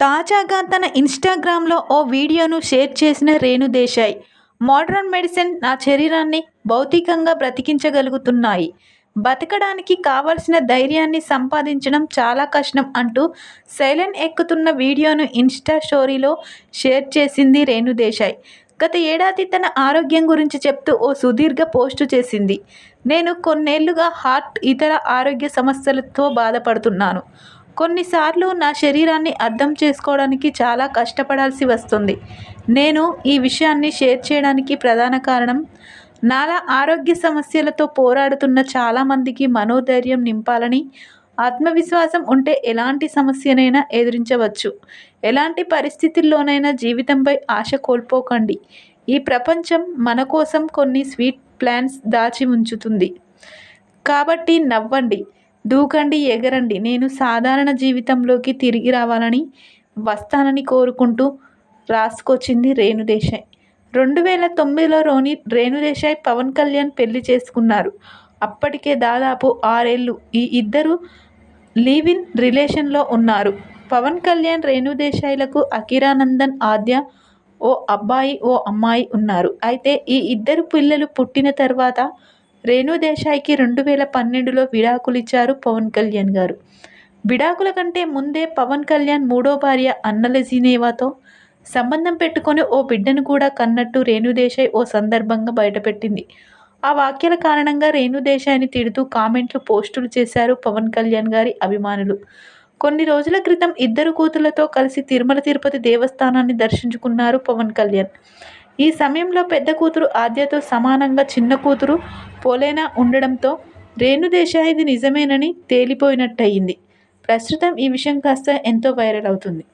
తాజాగా తన ఇన్స్టాగ్రామ్లో ఓ వీడియోను షేర్ చేసిన రేణు దేశాయ్ మెడిసిన్ నా శరీరాన్ని భౌతికంగా బ్రతికించగలుగుతున్నాయి. బతకడానికి కావలసిన ధైర్యాన్ని సంపాదించడం చాలా కష్టం అంటూ సైలెంట్ ఎక్కుతున్న వీడియోను ఇన్స్టా స్టోరీలో షేర్ చేసింది రేణు దేశాయ్. గత ఏడాది తన ఆరోగ్యం గురించి చెప్తూ ఓ సుదీర్ఘ పోస్టు చేసింది. నేను కొన్నేళ్ళుగా హార్ట్ ఇతర ఆరోగ్య సమస్యలతో బాధపడుతున్నాను. కొన్నిసార్లు నా శరీరాన్ని అర్థం చేసుకోవడానికి చాలా కష్టపడాల్సి వస్తుంది. నేను ఈ విషయాన్ని షేర్ చేయడానికి ప్రధాన కారణం నాలా ఆరోగ్య సమస్యలతో పోరాడుతున్న చాలామందికి మనోధైర్యం నింపాలని ఆత్మవిశ్వాసం ఉంటే ఎలాంటి సమస్యనైనా ఎదిరించవచ్చు. ఎలాంటి పరిస్థితుల్లోనైనా జీవితంపై ఆశ కోల్పోకండి. ఈ ప్రపంచం మన కోసం కొన్ని స్వీట్ ప్లాన్స్ దాచి ఉంచుతుంది. కాబట్టి నవ్వండి. దూకండి ఎగరండి. నేను సాధారణ జీవితంలోకి తిరిగి రావాలని వస్తానని కోరుకుంటూ రాసుకొచ్చింది రేణుదేశాయ్. రెండు వేల తొమ్మిదిలో రోని రేణుదేశాయ్ పవన్ కళ్యాణ్ పెళ్ళి చేసుకున్నారు. అప్పటికే దాదాపు ఆరేళ్ళు. ఈ ఇద్దరు లివ్ ఇన్ రిలేషన్లో ఉన్నారు. పవన్ కళ్యాణ్ రేణుదేశాయ్లకు అకిరానందన్ ఆద్య ఓ అబ్బాయి ఓ అమ్మాయి ఉన్నారు. అయితే ఈ ఇద్దరు పిల్లలు పుట్టిన తర్వాత రేణుదేశాయ్కి రెండు వేల పన్నెండులో విడాకులిచ్చారు పవన్ కళ్యాణ్ గారు. విడాకుల కంటే ముందే పవన్ కళ్యాణ్ మూడో భార్య అన్నల జీనేవాతో సంబంధం పెట్టుకొని ఓ బిడ్డను కూడా కన్నట్టు రేణుదేశాయ్ ఓ సందర్భంగా బయటపెట్టింది. ఆ వ్యాఖ్యల కారణంగా రేణుదేశాయ్ని తిడుతూ కామెంట్లు పోస్టులు చేశారు పవన్ కళ్యాణ్ గారి అభిమానులు. కొన్ని రోజుల క్రితం ఇద్దరు కూతుళ్ళతో కలిసి తిరుమల తిరుపతి దేవస్థానాన్ని దర్శించుకున్నారు పవన్ కళ్యాణ్. ఈ సమయంలో పెద్ద కూతురు ఆద్యతో సమానంగా చిన్న కూతురు పోలేనా ఉండడంతో రేణుదేశాయ్ది నిజమేనని తేలిపోయినట్టయింది. ప్రస్తుతం ఈ విషయం కాస్త ఎంతో వైరల్ అవుతుంది.